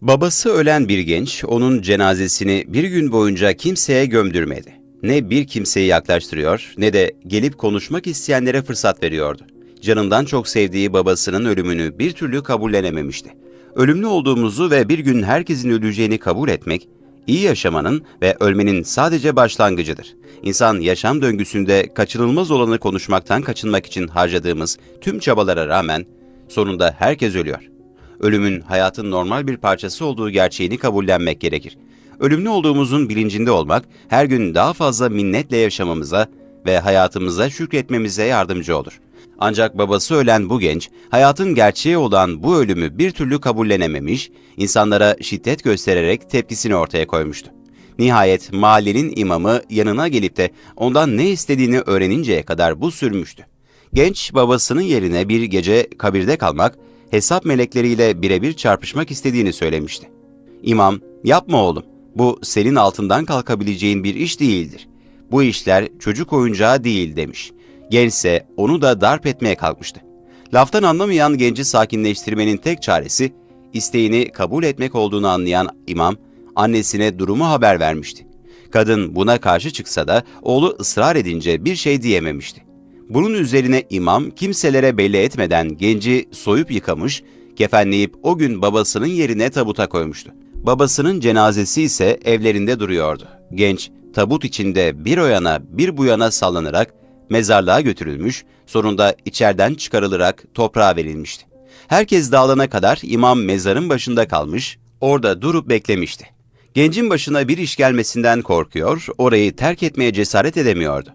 Babası ölen bir genç, onun cenazesini bir gün boyunca kimseye gömdürmedi. Ne bir kimseyi yaklaştırıyor, ne de gelip konuşmak isteyenlere fırsat veriyordu. Canından çok sevdiği babasının ölümünü bir türlü kabullenememişti. Ölümlü olduğumuzu ve bir gün herkesin öleceğini kabul etmek, iyi yaşamanın ve ölmenin sadece başlangıcıdır. İnsan yaşam döngüsünde kaçınılmaz olanı konuşmaktan kaçınmak için harcadığımız tüm çabalara rağmen sonunda herkes ölüyor ölümün hayatın normal bir parçası olduğu gerçeğini kabullenmek gerekir. Ölümlü olduğumuzun bilincinde olmak, her gün daha fazla minnetle yaşamamıza ve hayatımıza şükretmemize yardımcı olur. Ancak babası ölen bu genç, hayatın gerçeği olan bu ölümü bir türlü kabullenememiş, insanlara şiddet göstererek tepkisini ortaya koymuştu. Nihayet mahallenin imamı yanına gelip de ondan ne istediğini öğreninceye kadar bu sürmüştü. Genç babasının yerine bir gece kabirde kalmak, hesap melekleriyle birebir çarpışmak istediğini söylemişti. İmam, yapma oğlum, bu senin altından kalkabileceğin bir iş değildir. Bu işler çocuk oyuncağı değil demiş. Gençse onu da darp etmeye kalkmıştı. Laftan anlamayan genci sakinleştirmenin tek çaresi, isteğini kabul etmek olduğunu anlayan imam, annesine durumu haber vermişti. Kadın buna karşı çıksa da oğlu ısrar edince bir şey diyememişti. Bunun üzerine imam kimselere belli etmeden genci soyup yıkamış, kefenleyip o gün babasının yerine tabuta koymuştu. Babasının cenazesi ise evlerinde duruyordu. Genç tabut içinde bir o yana bir bu yana sallanarak mezarlığa götürülmüş, sonunda içeriden çıkarılarak toprağa verilmişti. Herkes dağılana kadar imam mezarın başında kalmış, orada durup beklemişti. Gencin başına bir iş gelmesinden korkuyor, orayı terk etmeye cesaret edemiyordu.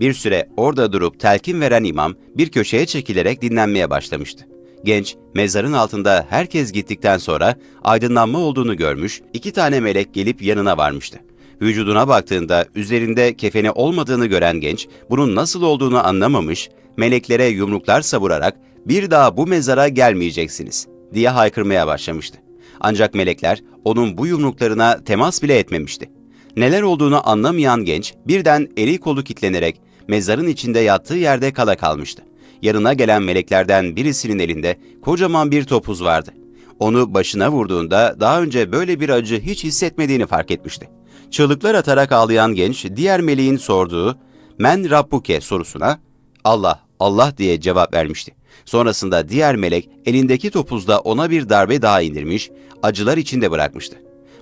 Bir süre orada durup telkin veren imam bir köşeye çekilerek dinlenmeye başlamıştı. Genç, mezarın altında herkes gittikten sonra aydınlanma olduğunu görmüş, iki tane melek gelip yanına varmıştı. Vücuduna baktığında üzerinde kefeni olmadığını gören genç, bunun nasıl olduğunu anlamamış, meleklere yumruklar savurarak bir daha bu mezara gelmeyeceksiniz diye haykırmaya başlamıştı. Ancak melekler onun bu yumruklarına temas bile etmemişti. Neler olduğunu anlamayan genç birden eli kolu kitlenerek mezarın içinde yattığı yerde kala kalmıştı. Yanına gelen meleklerden birisinin elinde kocaman bir topuz vardı. Onu başına vurduğunda daha önce böyle bir acı hiç hissetmediğini fark etmişti. Çığlıklar atarak ağlayan genç diğer meleğin sorduğu "Men Rabbuke" sorusuna "Allah, Allah" diye cevap vermişti. Sonrasında diğer melek elindeki topuzla ona bir darbe daha indirmiş, acılar içinde bırakmıştı.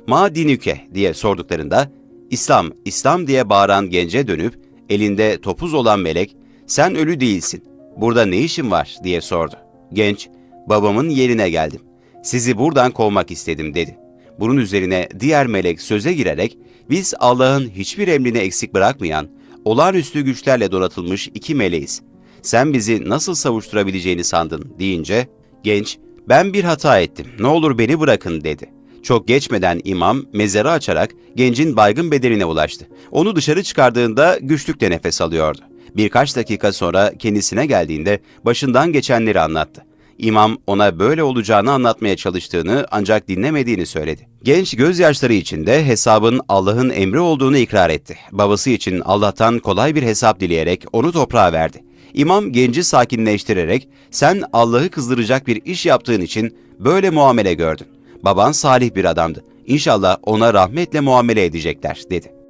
Ma dinüke diye sorduklarında İslam, İslam diye bağıran gence dönüp elinde topuz olan melek sen ölü değilsin. Burada ne işin var diye sordu. Genç babamın yerine geldim. Sizi buradan kovmak istedim dedi. Bunun üzerine diğer melek söze girerek biz Allah'ın hiçbir emrini eksik bırakmayan, olağanüstü güçlerle donatılmış iki meleğiz. Sen bizi nasıl savuşturabileceğini sandın deyince genç ben bir hata ettim ne olur beni bırakın dedi. Çok geçmeden imam mezarı açarak gencin baygın bedenine ulaştı. Onu dışarı çıkardığında güçlükle nefes alıyordu. Birkaç dakika sonra kendisine geldiğinde başından geçenleri anlattı. İmam ona böyle olacağını anlatmaya çalıştığını ancak dinlemediğini söyledi. Genç gözyaşları içinde hesabın Allah'ın emri olduğunu ikrar etti. Babası için Allah'tan kolay bir hesap dileyerek onu toprağa verdi. İmam genci sakinleştirerek sen Allah'ı kızdıracak bir iş yaptığın için böyle muamele gördün. Baban salih bir adamdı. İnşallah ona rahmetle muamele edecekler, dedi.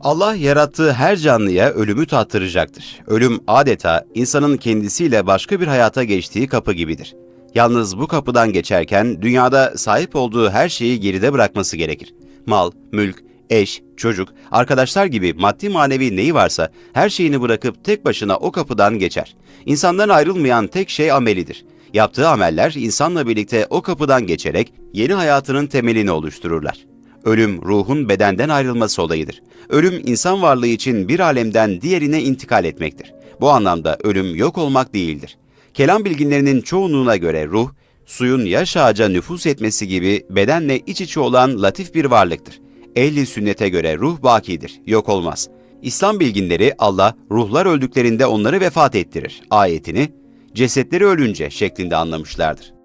Allah yarattığı her canlıya ölümü tattıracaktır. Ölüm adeta insanın kendisiyle başka bir hayata geçtiği kapı gibidir. Yalnız bu kapıdan geçerken dünyada sahip olduğu her şeyi geride bırakması gerekir. Mal, mülk, eş, çocuk, arkadaşlar gibi maddi manevi neyi varsa her şeyini bırakıp tek başına o kapıdan geçer. İnsandan ayrılmayan tek şey amelidir. Yaptığı ameller insanla birlikte o kapıdan geçerek yeni hayatının temelini oluştururlar. Ölüm ruhun bedenden ayrılması olayıdır. Ölüm insan varlığı için bir alemden diğerine intikal etmektir. Bu anlamda ölüm yok olmak değildir. Kelam bilginlerinin çoğunluğuna göre ruh, suyun yaş ağaca nüfus etmesi gibi bedenle iç içe olan latif bir varlıktır. Ehli sünnete göre ruh bakidir, yok olmaz. İslam bilginleri Allah ruhlar öldüklerinde onları vefat ettirir ayetini cesetleri ölünce şeklinde anlamışlardır.